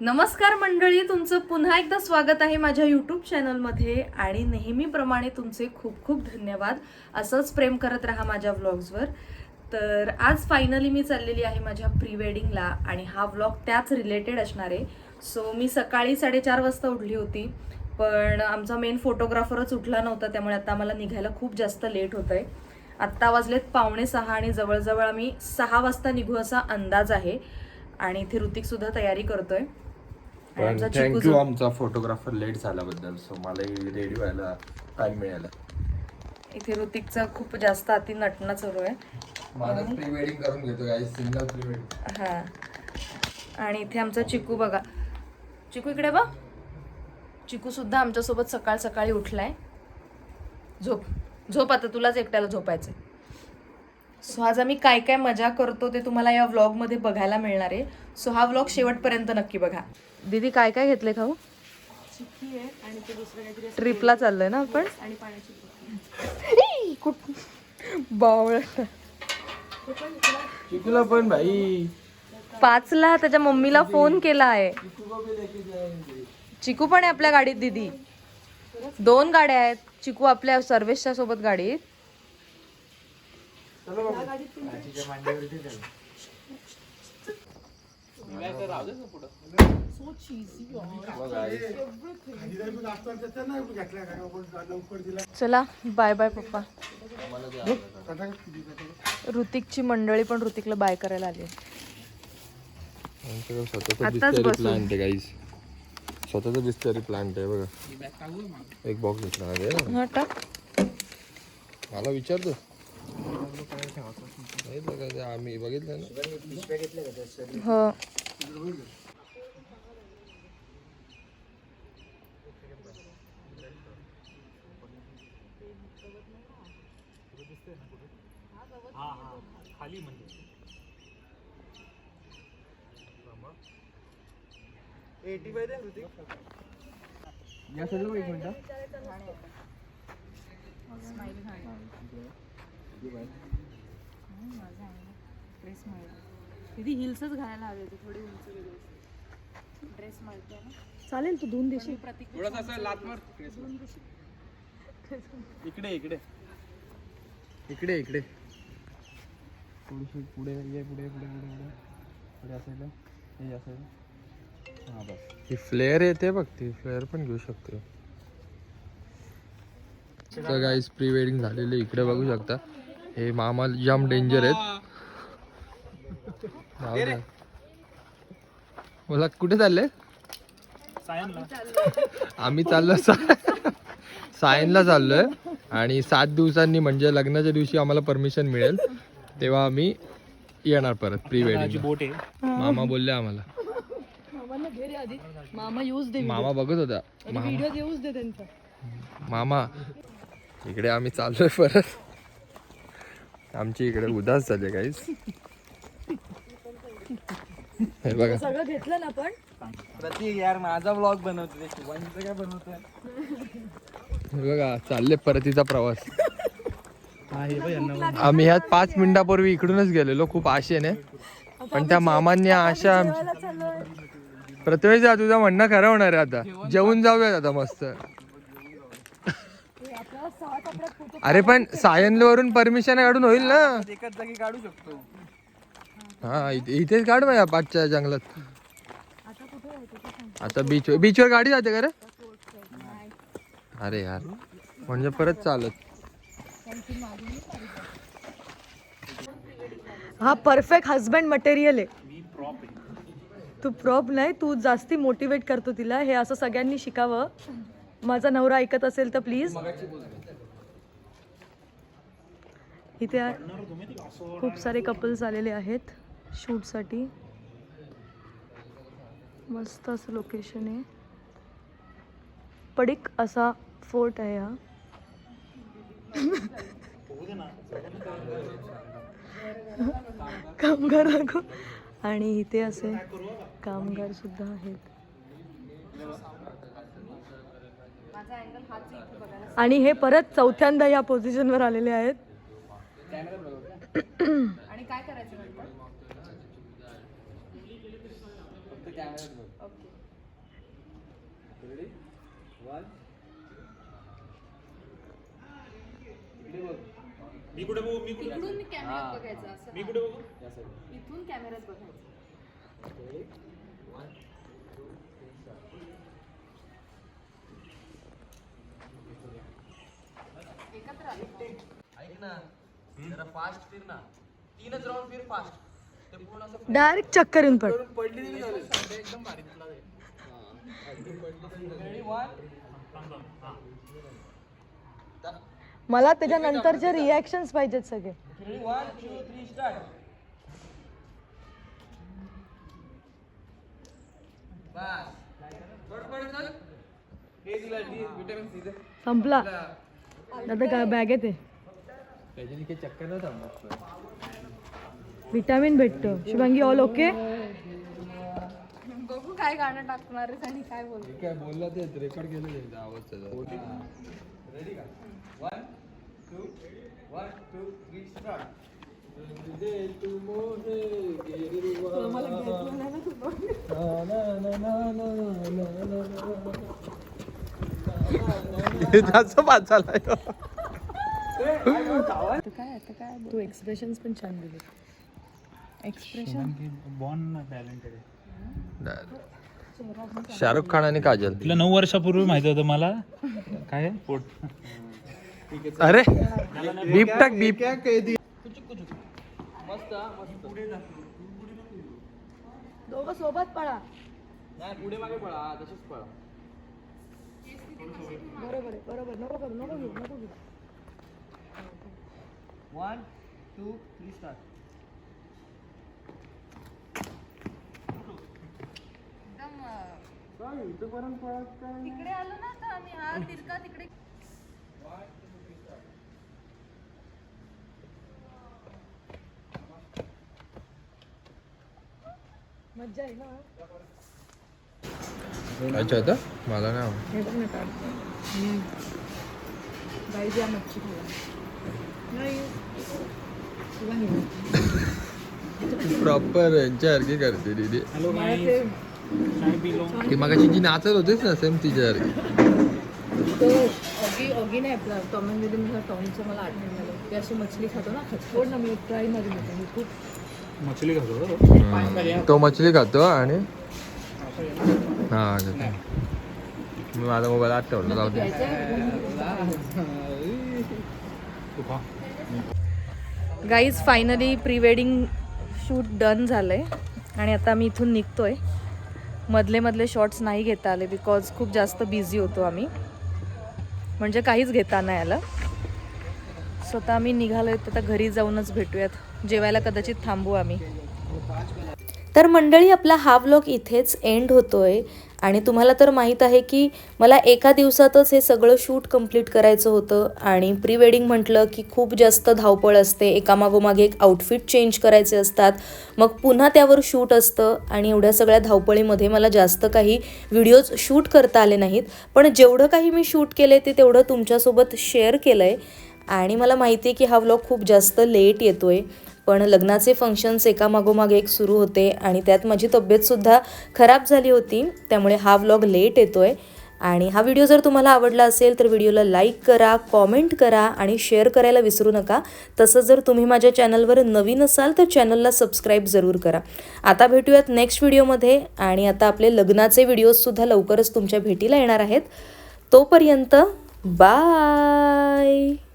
नमस्कार मंडळी तुमचं पुन्हा एकदा स्वागत आहे माझ्या यूट्यूब चॅनलमध्ये आणि नेहमीप्रमाणे तुमचे खूप खूप धन्यवाद. असंच प्रेम करत राहा माझ्या व्लॉग्सवर तर आज फायनली मी चाललेली आहे माझ्या प्री वेडिंगला आणि हा व्लॉग त्याच रिलेटेड असणार आहे. सो मी सकाळी साडेचार वाजता उठली होती. पण आमचा मेन फोटोग्राफरच उठला नव्हता त्यामुळे आता आम्हाला निघायला खूप जास्त लेट होत आहे आत्ता वाजलेत पावणे सहा आणि जवळजवळ आम्ही सहा वाजता निघू असा अंदाज आहे. आणि इथे ऋतिक सुद्धा तयारी करतोय. थँक्यू आमचा फोटोग्राफर लेट झाल्याबद्दल सो मला रेडी व्हायला टाइम मिळाला. इथे ऋतिकचा खूप जास्त अति नटणं चालू आहे. प्री वेडिंग करून घेतो सिंगल प्री वेडिंग हा. आणि इथे आमचा चिकू बघा. चिकू इकडे बघ. चिकू सुद्धा आमच्यासोबत सकाळ सकाळी उठलाय. झोप झोप आता तुलाच एकट्याला झोपायचं सो आज आम्ही काय काय मजा करतो ते तुम्हाला या व्लॉगमध्ये बघायला मिळणार आहे. सो हा व्लॉग शेवटपर्यंत नक्की बघा. दीदी काय काय घेतले खाऊ? ट्रिपला चाललोय ना आपण? कुठ? बावळ. चिकूला पण भाई. पाचला त्याच्या मम्मीला फोन केला आहे चिकू पण आहे आपल्या गाडीत दीदी. दोन गाड्या आहेत. चिकू आपल्या सर्वेशच्या सोबत गाडीत. चला बाय बाय पप्पा. ऋतिकची मंडळी पण ऋतिकला बाय करायला आली आताच बसून. स्वतःच दिसतरी प्लांट आहे बघा. एक बॉक्स घेतला आहे मला विचारतो. बघा आम्ही बघितलं ना. खाली म्हणजे या सगळं एक मिनिट. दीदी हिल्सच घालायला हवे होते थोडी उंच ड्रेस मारते चालेल तू धुवून देशील. थोडासा असं लात मार. इकडे इकडे. इकडे इकडे. थोडीशी पुढे ये पुढे पुढे पुढे पुढे. पुढे असायला हे असायला हा ही फ्लेअर येते बघ ती फ्लेअर पण घेऊ शकतो. तर गाईस प्री वेडिंग झालेले इकडे बघू शकता. हे मामा जाम डेंजर आहेत. मला कुठे चालले? आम्ही चाललो सायनला चाललोय. आणि सात दिवसांनी म्हणजे लग्नाच्या दिवशी आम्हाला परमिशन मिळेल. तेव्हा आम्ही येणार परत प्री वेडिंग बोट मामा बोलले आम्हाला. मामा यूज दे मामा बघत होता मामा. व्हिडिओ येऊच दे त्यांचा. मामा इकडे आम्ही चाललोय परत. आमची इकडे उदास झाले काहीच हे बघा. सगळं घेतलं ना आपण? प्रतीक यार माझा ब्लॉग बनवतोय. शिवानीचं काय बनवतोय? हे बघा चालले परतीचा प्रवास. आम्ही ह्यात पाच मिनिटापूर्वी इकडूनच गेलेलो खूप आशेने. पण त्या मामांनी आशा प्रथमेश जा तुझं म्हणणं खरं होणार आहे आता. जेवून जाऊयात आता मस्त. अरे पण सायन वरून परमिशन काढून होईल ना? एकाच जागी काढू शकतो. हा इथे इथेच काढ मग या पाचच्या जंगलात. आता बीच बीचवर गाडी जाते का रे? अरे यार म्हणजे परत चालत. हा परफेक्ट हजबंड मटेरियल आहे. तू प्रॉब नाही तू जास्ती मोटिवेट करतो तिला. हे असं सगळ्यांनी शिकावं. माझा नवरा ऐकत असेल तर प्लीज इथे खूप सारे कपल्स आलेले आहेत शूटसाठी मस्त असं लोकेशन आहे. पडिक असा फोर्ट आहे हा. कामगार लागू आणि इथे असे कामगार सुद्धा आहेत. आणि हे परत चौथ्यांदा या पोझिशन वर आलेले आहेत. आणि काय करायचं मी कुठे बघू? मी कुठे? इकडून बघायचा मी कुठे बघू? इथून कॅमेराच बघायचा. ऐक ना जरा फास्ट फिर ना. तीनच राऊंड फिर फास्ट ते पूर्ण असं डायरेक्ट चक्कर येऊन पड. पडली तरी चालेल एकदम भारी तुला ते. रेडी वन मला त्याच्यानंतरचे रिॲक्शन्स पाहिजेत सगळे. बस संपला. दादा काय बॅग आहे ते? चक्कर विटॅमिन भेटतं. शिवांगी ऑल ओके बघू काय गाणं टाकणार आणि काय बोल काय बोलला ते रेकॉर्ड केलं त्यांचा आवाज रेडी का? One two one two three start जास्त बाद झालाय. तू एक्सप्रेशन्स पण छान दिले. एक्सप्रेशन शाहरुख खान आणि काजल. तिला नऊ वर्षापूर्वी माहिती होतं मला? काय पोट. अरे बीप टाक बीप दोघं सोबत पळा. नाही पुढे मागे पळा तशीच पळा. बरोबर आहे बरोबर नको करू नको घेऊ नको घेऊ. वन टू थ्री स्टार्ट तिकडे आलो ना तर आम्ही हा तिरका तिकडे. मज्जा आहे ना. अच्छा होतं मला नाही आवडत. हे बघ ना काढ बाई द्या मच्छी खायला नाही. शिवांगी प्रॉपर यांच्यासारखी करते दीदी. मला ते ती मगाशी जी नाचत होतीस ना सेम तिच्यासारखी तो ऑगी ऑगी नाही आपला. टॉम अँड जेरी मधला टॉमचं मला आठवण झालं. ते अशी मछली खातो ना खचकोड ना. मी ट्रायमध्ये होते मी खूप मछली खातो तो मछली खातो आणि हा मी माझा मोबाईल आत ठेवला जाऊ दे. Guys finally pre wedding shoot done झालं आहे आणि आता आम्ही इथून निघतोय. मधले मधले शॉट्स नाही घेता आले बिकॉज खूप जास्त बिझी होतो आम्ही. म्हणजे काहीच घेता नाही आलं. स्वतः आम्ही निघालो तर आता घरी जाऊनच भेटूयात. जेवायला कदाचित थांबू आम्ही. तर मंडळी आपला हा व्लॉग इथेच एंड होतोय. आणि तुम्हाला तर माहीत आहे की मला एका दिवसातच हे सगळं शूट कंप्लीट करायचं होतं. आणि प्री वेडिंग म्हटलं की खूप जास्त धावपळ असते. एकामागोमागे एक आउटफिट चेंज करायचे असतात. मग पुन्हा त्यावर शूट असतं. आणि एवढ्या सगळ्या धावपळीमध्ये मला जास्त काही व्हिडिओज शूट करता आले नाहीत. पण जेवढं काही मी शूट केलं ते तेवढं तुमच्यासोबत शेअर केलं आहे आणि मला माहिती आहे की हा व्लॉग खूप जास्त लेट येतो आहे पण लग्नाचे फंक्शन्स एकामागोमाग एक सुरू होते आणि त्यात माझी तब्येतसुद्धा खराब झाली होती. त्यामुळे हा व्लॉग लेट येतो आहे आणि हा व्हिडिओ जर तुम्हाला आवडला असेल तर व्हिडिओला लाईक करा कॉमेंट करा आणि शेअर करायला विसरू नका. तसंच जर तुम्ही माझ्या चॅनलवर नवीन असाल तर चॅनलला सबस्क्राईब जरूर करा. आता भेटूयात नेक्स्ट व्हिडिओमध्ये आणि आता आपले लग्नाचे व्हिडिओजसुद्धा लवकरच तुमच्या भेटीला येणार आहेत. तोपर्यंत बाय